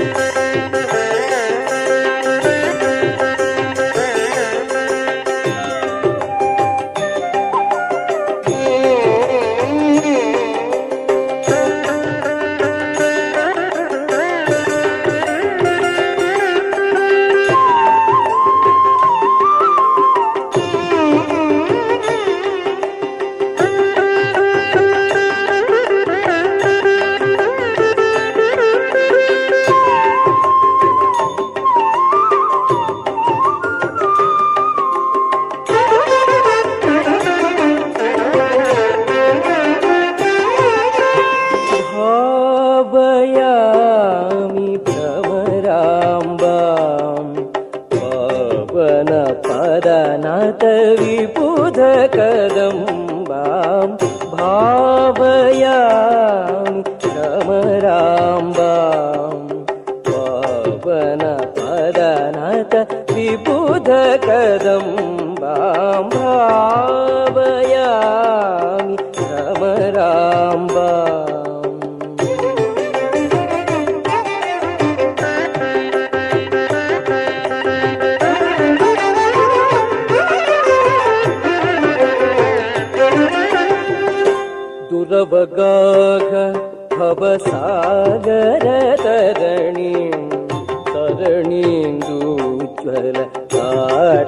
भावयामि पवनपदनाथ विबुधकदम्बाम् भावयामि भ्रमराम्बाम् पवनपदनाथ विबुधकदम्बाम् भावयामि भ्रमराम्बाम् दुरवगाघ भवसागरतरणीं तरणीन्दूज्वल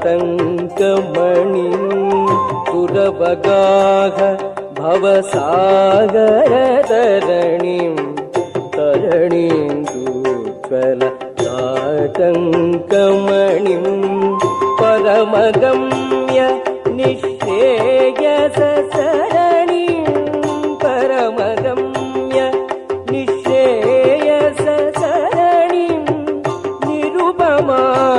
आटङ्कमणिं भवसागरतरणीं तरणीन्दूज्वल आटङ्कमणिं परमगम्य निःश्रेयसरणिं ಮಾ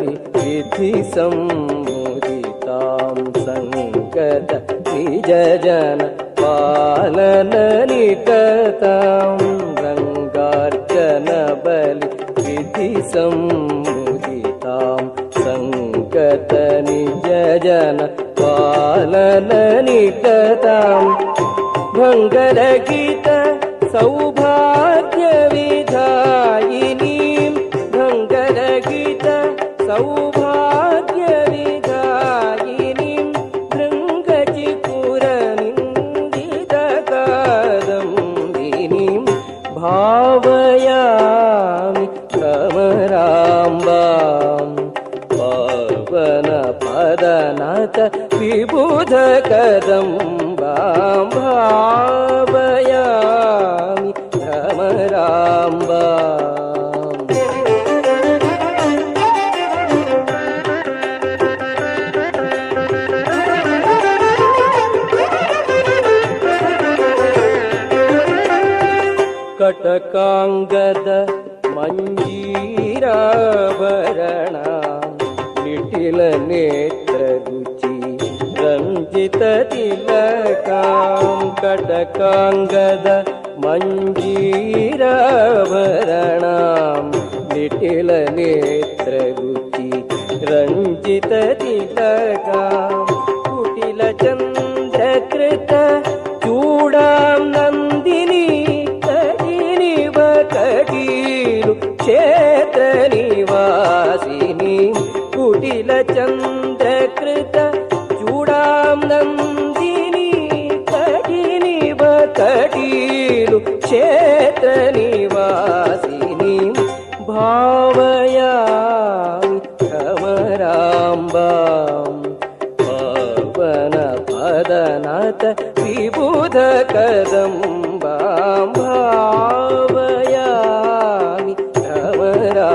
विधि सम्मुदितां सङ्गत निजजन पालननिकतां रङ्गार्चनबलि विधि सम्मुदितां सङ्गत निजजन पालननिकतां भङ्गरगीत सौभाग्यविधायिनीं सौभाग्यविधायिनीं भृङ्गचिपुरनिन्दितकादम्बिनीं भावयामि भ्रमराम्बाम् पवनपदनाथ विबुधकदम्बां भावयामि भ्रमराम्बाम् कटकाङ्गद मञ्जीराभरणां निटिलनेत्रगुचि रञ्जिततिलकां कटकाङ्गद मञ्जीराभरणां निटिलनेत्रगुचि रञ्जिततिलकां कुटिलचन्द्रकृत चूडां क्षेत्रनिवासिनीं भावया मिक्रमराम्बां पवनपदनत विबुधकदं भावयामि भावया